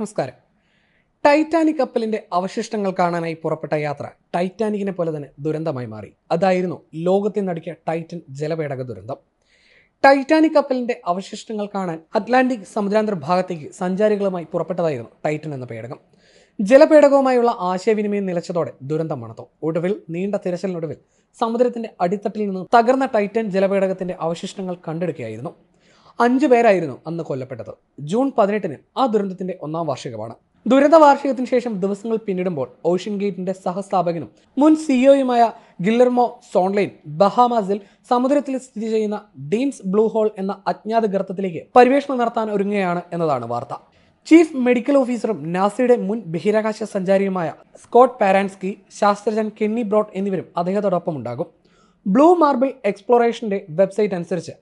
നമസ്കാരം. ടൈറ്റാനിക് കപ്പലിന്റെ അവശിഷ്ടങ്ങൾ കാണാനായി പുറപ്പെട്ട യാത്ര ടൈറ്റാനിക്കിനെ പോലെ തന്നെ ദുരന്തമായി മാറി. അതായിരുന്നു ലോകത്തെ നടുക്കിയ ടൈറ്റൻ ജലപേടക ദുരന്തം. ടൈറ്റാനിക് കപ്പലിന്റെ അവശിഷ്ടങ്ങൾ കാണാൻ അറ്റ്ലാന്റിക് സമുദ്രാന്തര ഭാഗത്തേക്ക് സഞ്ചാരികളുമായി പുറപ്പെട്ടതായിരുന്നു ടൈറ്റൻ എന്ന പേടകം. ജലപേടകവുമായുള്ള ആശയവിനിമയം നിലച്ചതോടെ ദുരന്തം മണത്തു ഒടുവിൽ നീണ്ട തിരച്ചിലിനൊടുവിൽ സമുദ്രത്തിന്റെ അടിത്തട്ടിൽ നിന്ന് തകർന്ന ടൈറ്റൻ ജലപേടകത്തിന്റെ അവശിഷ്ടങ്ങൾ കണ്ടെടുക്കുകയായിരുന്നു. അഞ്ചു പേരായിരുന്നു അന്ന് കൊല്ലപ്പെട്ടത്. ജൂൺ പതിനെട്ടിന് ആ ദുരന്തത്തിന്റെ ഒന്നാം വാർഷികമാണ്. ദുരന്ത വാർഷികത്തിന് ശേഷം ദിവസങ്ങൾ പിന്നിടുമ്പോൾ ഓഷ്യൻ ഗേറ്റിന്റെ സഹസ്ഥാപകനും മുൻ സിഇഒയുമായ ഗില്ലർമോ സോൺലൈൻ ബഹാമാസിൽ സമുദ്രത്തിൽ സ്ഥിതി ചെയ്യുന്ന ഡീംസ് ബ്ലൂ ഹോൾ എന്ന അജ്ഞാത ഗർത്തത്തിലേക്ക് പരിവേഷണം നടത്താൻ ഒരുങ്ങുകയാണ് എന്നതാണ് വാർത്ത. ചീഫ് മെഡിക്കൽ ഓഫീസറും നാസയുടെ മുൻ ബഹിരാകാശ സഞ്ചാരിയുമായ സ്കോട്ട് പാരാൻസ്കി ശാസ്ത്രജ്ഞൻ കെന്നി ബ്രോട്ട് എന്നിവരും അദ്ദേഹത്തോടൊപ്പം ഉണ്ടാകും. ബ്ലൂ മാർബിൾ എക്സ്പ്ലോറേഷന്റെ വെബ്സൈറ്റ് അനുസരിച്ച്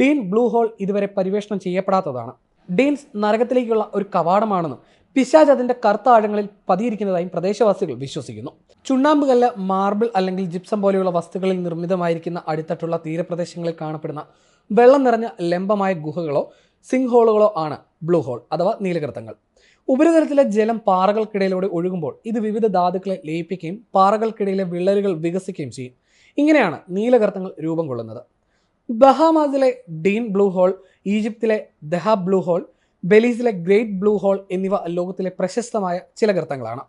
ഡീൻ ബ്ലൂ ഹോൾ ഇതുവരെ പരിവേഷണം ചെയ്യപ്പെടാത്തതാണ്. ഡീൻസ് നരകത്തിലേക്കുള്ള ഒരു കവാടമാണെന്നും പിശാജ് അതിന്റെ കറുത്ത ആഴങ്ങളിൽ പതിയിരിക്കുന്നതായും പ്രദേശവാസികൾ വിശ്വസിക്കുന്നു. ചുണ്ണാമ്പുകല്ല് മാർബിൾ അല്ലെങ്കിൽ ജിപ്സം പോലെയുള്ള വസ്തുക്കളിൽ നിർമ്മിതമായിരിക്കുന്ന അടിത്തട്ടുള്ള തീരപ്രദേശങ്ങളിൽ കാണപ്പെടുന്ന വെള്ളം നിറഞ്ഞ ലംബമായ ഗുഹകളോ സിംഗ് ഹോളുകളോ ആണ് ബ്ലൂ ഹോൾ അഥവാ നീലകൃത്തങ്ങൾ ഉപരിതലത്തിലെ ജലം പാറകൾക്കിടയിലൂടെ ഒഴുകുമ്പോൾ ഇത് വിവിധ ധാതുക്കളെ ലയിപ്പിക്കുകയും പാറകൾക്കിടയിലെ വിള്ളലുകൾ വികസിക്കുകയും ചെയ്യും. ഇങ്ങനെയാണ് നീലകർത്തങ്ങൾ രൂപം കൊള്ളുന്നത്. ബഹാമാസിലെ ഡീൻ ബ്ലൂ ഹോൾ ഈജിപ്തിലെ ദഹ ബ്ലൂ ഹോൾ ബെലീസിലെ ഗ്രേറ്റ് ബ്ലൂ ഹോൾ എന്നിവ ലോകത്തിലെ പ്രശസ്തമായ ചില ഗർത്തങ്ങളാണ്.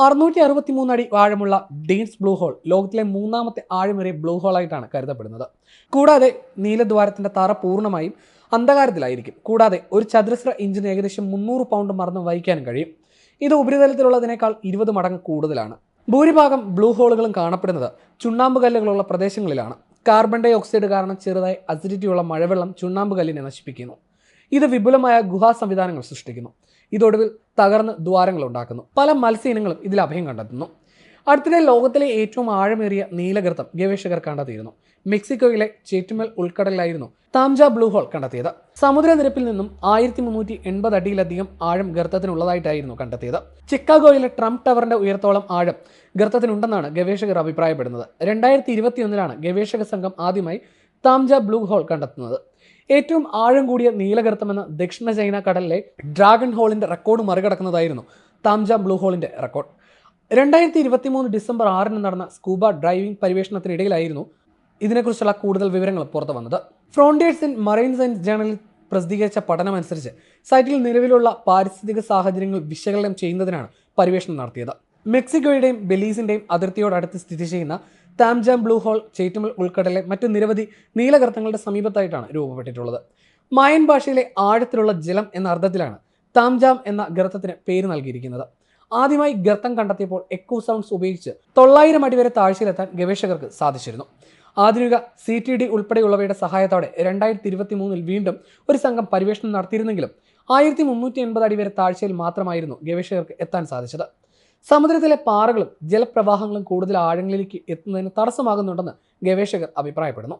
അറുന്നൂറ്റി അറുപത്തി മൂന്ന് അടി ആഴമുള്ള ഡീൻസ് ബ്ലൂ ഹോൾ ലോകത്തിലെ മൂന്നാമത്തെ ആഴമേറിയ ബ്ലൂ ഹോളായിട്ടാണ് കരുതപ്പെടുന്നത്. കൂടാതെ നീലദ്വാരത്തിന്റെ തറ പൂർണമായും അന്ധകാരത്തിലായിരിക്കും. കൂടാതെ ഒരു ചതുരശ്ര ഇഞ്ചിന് ഏകദേശം മുന്നൂറ് പൗണ്ട് മറന്ന് വഹിക്കാനും കഴിയും. ഇത് ഉപരിതലത്തിലുള്ളതിനേക്കാൾ ഇരുപത് മടങ്ങ് കൂടുതലാണ്. ഭൂരിഭാഗം ബ്ലൂ ഹോളുകളും കാണപ്പെടുന്നത് ചുണ്ണാമ്പ് കല്ലുകളുള്ള പ്രദേശങ്ങളിലാണ്. കാർബൺ ഡൈ ഓക്സൈഡ് കാരണം ചെറുതായി അസിഡിറ്റിയുള്ള മഴവെള്ളം ചുണ്ണാമ്പ് കല്ലിനെ നശിപ്പിക്കുന്നു. ഇത് വിപുലമായ ഗുഹാ സംവിധാനങ്ങൾ സൃഷ്ടിക്കുന്നു. ഇതൊടുവിൽ തകർന്ന് ദ്വാരങ്ങൾ ഉണ്ടാക്കുന്നു. പല മത്സ്യ ഇനങ്ങളും ഇതിൽ അഭയം കണ്ടെത്തുന്നു. അടുത്തിടെ ലോകത്തിലെ ഏറ്റവും ആഴമേറിയ നീലഗർത്തം ഗവേഷകർ കണ്ടെത്തിയിരുന്നു. മെക്സിക്കോയിലെ ചേറ്റുമൽ ഉൾക്കടലിലായിരുന്നു താംജ ബ്ലൂ ഹോൾ കണ്ടെത്തിയത്. സമുദ്രനിരപ്പിൽ നിന്നും ആയിരത്തി മുന്നൂറ്റി എൺപത് അടിയിലധികം ആഴം ഗർത്തത്തിനുള്ളതായിട്ടായിരുന്നു കണ്ടെത്തിയത്. ചിക്കാഗോയിലെ ട്രംപ് ടവറിന്റെ ഉയർത്തോളം ആഴം ഗർത്തത്തിനുണ്ടെന്നാണ് ഗവേഷകർ അഭിപ്രായപ്പെടുന്നത്. രണ്ടായിരത്തി ഇരുപത്തിയൊന്നിലാണ് ഗവേഷക സംഘം ആദ്യമായി താംജ ബ്ലൂ ഹോൾ കണ്ടെത്തുന്നത്. ഏറ്റവും ആഴം കൂടിയ നീലഗർത്തമെന്ന ദക്ഷിണ ചൈന കടലിലെ ഡ്രാഗൺ ഹോളിന്റെ റെക്കോർഡ് മറികടക്കുന്നതായിരുന്നു താംജ ബ്ലൂ ഹോളിന്റെ റെക്കോർഡ്. രണ്ടായിരത്തി ഇരുപത്തി മൂന്ന് ഡിസംബർ ആറിന് നടന്ന സ്കൂബ ഡ്രൈവിംഗ് പരിവേഷണത്തിനിടയിലായിരുന്നു ഇതിനെക്കുറിച്ചുള്ള കൂടുതൽ വിവരങ്ങൾ പുറത്തു വന്നത്. ഫ്രോണ്ടിയേഴ്സ് ഇൻ മറൈൻ സയൻസ് ജേണലിൽ പ്രസിദ്ധീകരിച്ച പഠനമനുസരിച്ച് സൈറ്റിൽ നിലവിലുള്ള പാരിസ്ഥിതിക സാഹചര്യങ്ങൾ വിശകലനം ചെയ്യുന്നതിനാണ് പരിവേഷണം നടത്തിയത്. മെക്സിക്കോയുടെയും ബെലീസിന്റെയും അതിർത്തിയോടടുത്ത് സ്ഥിതി ചെയ്യുന്ന താംജാം ബ്ലൂ ഹോൾ ചേറ്റുമൽ ഉൾക്കടലിലെ മറ്റു നിരവധി നീലകർത്തങ്ങളുടെ സമീപത്തായിട്ടാണ് രൂപപ്പെട്ടിട്ടുള്ളത്. മായൻ ഭാഷയിലെ ആഴത്തിലുള്ള ജലം എന്ന അർത്ഥത്തിലാണ് താംജാം എന്ന ഗർത്തത്തിന് പേര് നൽകിയിരിക്കുന്നത്. ആദ്യമായി ഗർത്തം കണ്ടെത്തിയപ്പോൾ എക്കോ സൗണ്ട്സ് ഉപയോഗിച്ച് തൊള്ളായിരം അടി വരെ താഴ്ചയിലെത്താൻ ഗവേഷകർക്ക് സാധിച്ചിരുന്നു. ആധുനിക സി ടി ഡി ഉൾപ്പെടെയുള്ളവയുടെ സഹായത്തോടെ രണ്ടായിരത്തി ഇരുപത്തി മൂന്നിൽ വീണ്ടും ഒരു സംഘം പരിവേഷണം നടത്തിയിരുന്നെങ്കിലും ആയിരത്തി മുന്നൂറ്റി എൺപത് അടി വരെ താഴ്ചയിൽ മാത്രമായിരുന്നു ഗവേഷകർക്ക് എത്താൻ സാധിച്ചത്. സമുദ്രത്തിലെ പാറകളും ജലപ്രവാഹങ്ങളും കൂടുതൽ ആഴങ്ങളിലേക്ക് എത്തുന്നതിന് തടസ്സമാകുന്നുണ്ടെന്ന് ഗവേഷകർ അഭിപ്രായപ്പെടുന്നു.